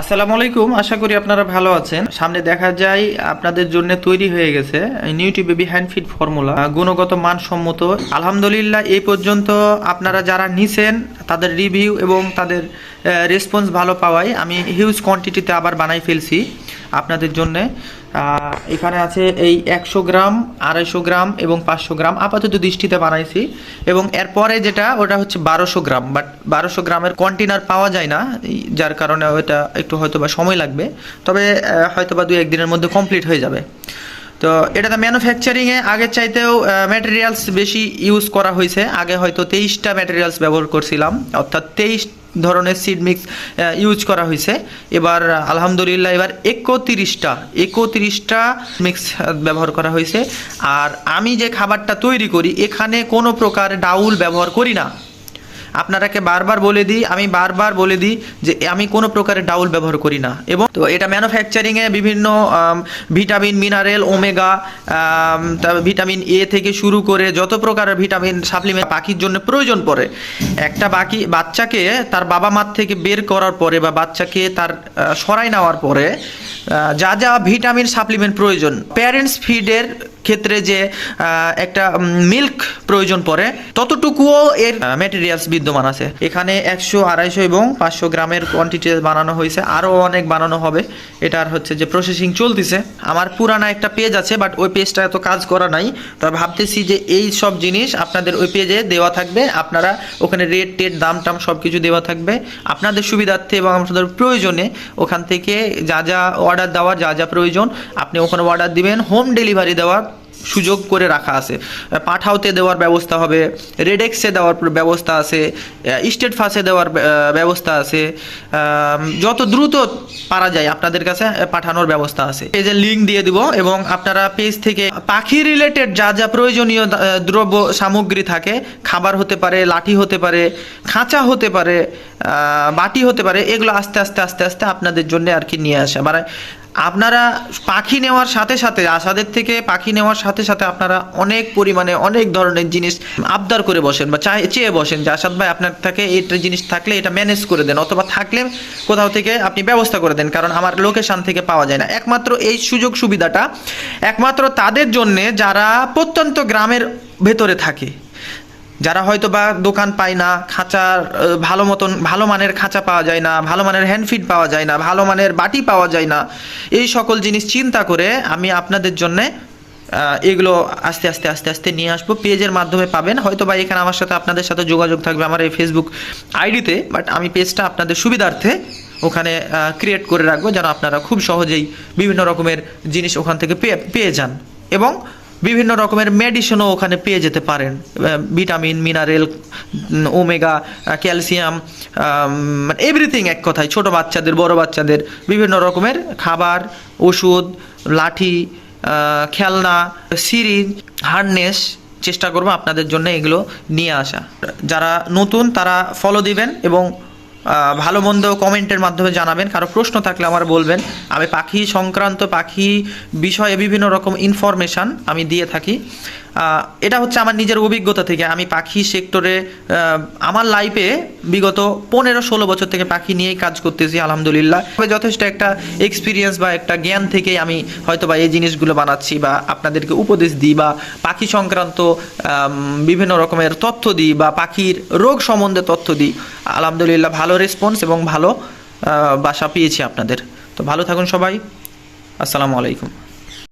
আসসালামু আলাইকুম, আশা করি আপনারা ভালো আছেন। সামনে দেখা যায় আপনাদের জন্য তৈরি হয়ে গেছে নিউটিউবে বেবি হ্যান্ড ফিড ফর্মুলা গুণগত মানসম্মত। আলহামদুলিল্লাহ, এই পর্যন্ত আপনারা যারা নিছেন, তাদের রিভিউ এবং তাদের রেসপন্স ভালো পাওয়ায় আমি হিউজ কোয়ান্টিটিতে আবার বানাই ফেলছি। আপনাদের জন্য। এখানে আছে এই একশো গ্রাম, আড়াইশো গ্রাম এবং পাঁচশো গ্রাম আপাতত দৃষ্টিতে বানাইছি এবং এরপরে যেটা, ওটা হচ্ছে বারোশো গ্রাম। বাট বারোশো গ্রামের কন্টেনার পাওয়া যায় না যার কারণে ওটা একটু হয়তো বা সময় লাগবে। তবে হয়তো বা দু একদিনের মধ্যে কমপ্লিট হয়ে যাবে। তো এটাতে ম্যানুফ্যাকচারিংয়ে আগের চাইতেও ম্যাটেরিয়ালস বেশি ইউজ করা হয়েছে। আগে হয়তো তেইশটা ম্যাটেরিয়ালস ব্যবহার করছিলাম, অর্থাৎ তেইশ ধরনের সিড মিক্স ইউজ করা হয়েছে। এবার, আলহামদুলিল্লাহ, এবার একত্রিশটা একত্রিশটা মিক্স ব্যবহার করা হয়েছে। আর আমি যে খাবারটা তৈরি করি, এখানে কোনো প্রকার ডাউল ব্যবহার করি না। আপনারাকে বারবার বলে দিই, আমি বারবার বলে দিই যে আমি কোনো প্রকারের ডাউল ব্যবহার করি না। এবং তো এটা ম্যানুফ্যাকচারিংয়ে বিভিন্ন vitamin mineral omega vitamin A থেকে শুরু করে যত প্রকারের ভিটামিন সাপ্লিমেন্ট পাখির জন্য প্রয়োজন পড়ে। একটা বাকি বাচ্চাকে তার বাবা মার থেকে বের করার পরে বা বাচ্চাকে তার সরাই নেওয়ার পরে যা যা ভিটামিন সাপ্লিমেন্ট প্রয়োজন প্যারেন্টস ফিডের ক্ষেত্রে যে একটা মিল্ক প্রয়োজন পড়ে, ততটুকুও এর ম্যাটেরিয়ালস বিদ্যমান আছে। এখানে একশো, আড়াইশো এবং পাঁচশো গ্রামের কোয়ান্টিটি বানানো হয়েছে। আরও অনেক বানানো হবে। এটার হচ্ছে যে প্রসেসিং চলতেছে। আমার পুরানা একটা পেজ আছে বাট ওই পেজটা এত কাজ করা নাই। তবে ভাবতেছি যে এই সব জিনিস আপনাদের ওই পেজে দেওয়া থাকবে। আপনারা ওখানে রেট টেট দাম, টাম সব কিছু দেওয়া থাকবে। আপনাদের সুবিধার্থে এবং আপনাদের প্রয়োজনে ওখান থেকে যা যা অর্ডার দেওয়ার, যা যা প্রয়োজন, আপনি ওখানে অর্ডার দিবেন। হোম ডেলিভারি দেওয়ার সুযোগ করে রাখা আছে। পাঠাওতে দেওয়ার ব্যবস্থা হবে, রেডেক্সে দেওয়ার ব্যবস্থা আছে স্টেট ফাসে দেওয়ার ব্যবস্থা আছে। যত দ্রুত পারা যায় আপনাদের কাছে পাঠানোর ব্যবস্থা আছে। পেজের লিঙ্ক দিয়ে দিব এবং আপনারা পেজ থেকে পাখি রিলেটেড যা যা প্রয়োজনীয় দ্রব্য, সামগ্রী থাকে, খাবার হতে পারে, লাঠি হতে পারে, খাঁচা হতে পারে বাটি হতে পারে, এগুলো আস্তে আস্তে আস্তে আস্তে আপনাদের জন্য আর কি নিয়ে আসে। মানে আপনারা পাখি নেওয়ার সাথে সাথে, আসাদের থেকে পাখি নেওয়ার সাথে সাথে আপনারা অনেক পরিমাণে অনেক ধরনের জিনিস আবদার করে বসেন বা চাই, চেয়ে বসেন যে আসাদ ভাই আপনার থেকে এটা জিনিস থাকলে এটা ম্যানেজ করে দেন অথবা থাকলে কোথাও থেকে আপনি ব্যবস্থা করে দেন, কারণ আমার লোকেশান থেকে পাওয়া যায় না। একমাত্র এই সুযোগ সুবিধাটা একমাত্র তাদের জন্যে যারা প্রত্যন্ত গ্রামের ভেতরে থাকে। যারা হয়তো বা দোকান পায় না, খাঁচার ভালো মতন, ভালো মানের খাঁচা পাওয়া যায় না, ভালো মানের হ্যান্ডফিড পাওয়া যায় না, ভালো মানের বাটি পাওয়া যায় না, এই সকল জিনিস চিন্তা করে আমি আপনাদের জন্যে এগুলো আস্তে আস্তে আস্তে আস্তে নিয়ে আসব। পেজের মাধ্যমে পাবেন। হয়তো বা এখানে আমার সাথে আপনাদের সাথে যোগাযোগ থাকবে আমার এই ফেসবুক আইডিতে বাট আমি পেজটা আপনাদের সুবিধার্থে ওখানে ক্রিয়েট করে রাখব যেন আপনারা খুব সহজেই বিভিন্ন রকমের জিনিস ওখান থেকে পেয়ে পেয়ে যান। এবং বিভিন্ন রকমের মেডিসিনও ওখানে পেয়ে যেতে পারেন। Vitamin mineral omega calcium everything এক কথায়, ছোট বাচ্চাদের, বড় বাচ্চাদের বিভিন্ন রকমের খাবার, ওষুধ, লাঠি খেলনা, সিরিজ হার্নেস চেষ্টা করব আপনাদের জন্য এগুলো নিয়ে আসা। যারা নতুন তারা ফলো দিবেন এবং ভালো মন্দ কমেন্টের মাধ্যমে জানাবেন। কারও প্রশ্ন থাকলে আমার বলবেন। আমি পাখি সংক্রান্ত পাখি বিষয়ে বিভিন্ন রকম ইনফরমেশান আমি দিয়ে থাকি। এটা হচ্ছে আমার নিজের অভিজ্ঞতা থেকে। আমি পাখি সেক্টরে আমার লাইফে বিগত পনেরো ষোলো বছর থেকে পাখি নিয়েই কাজ করতেছি, আলহামদুলিল্লাহ। তবে যথেষ্ট একটা এক্সপিরিয়েন্স বা একটা জ্ঞান থেকেই আমি হয়তো বা এই জিনিসগুলো বানাচ্ছি বা আপনাদেরকে উপদেশ দিই বা পাখি সংক্রান্ত বিভিন্ন রকমের তথ্য দিই বা পাখির রোগ সম্বন্ধে তথ্য দিই। আলহামদুলিল্লাহ, ভালো রেসপন্স এবং ভালো বাসা পেয়েছি আপনাদের। তো ভালো থাকুন সবাই। আসসালামু আলাইকুম।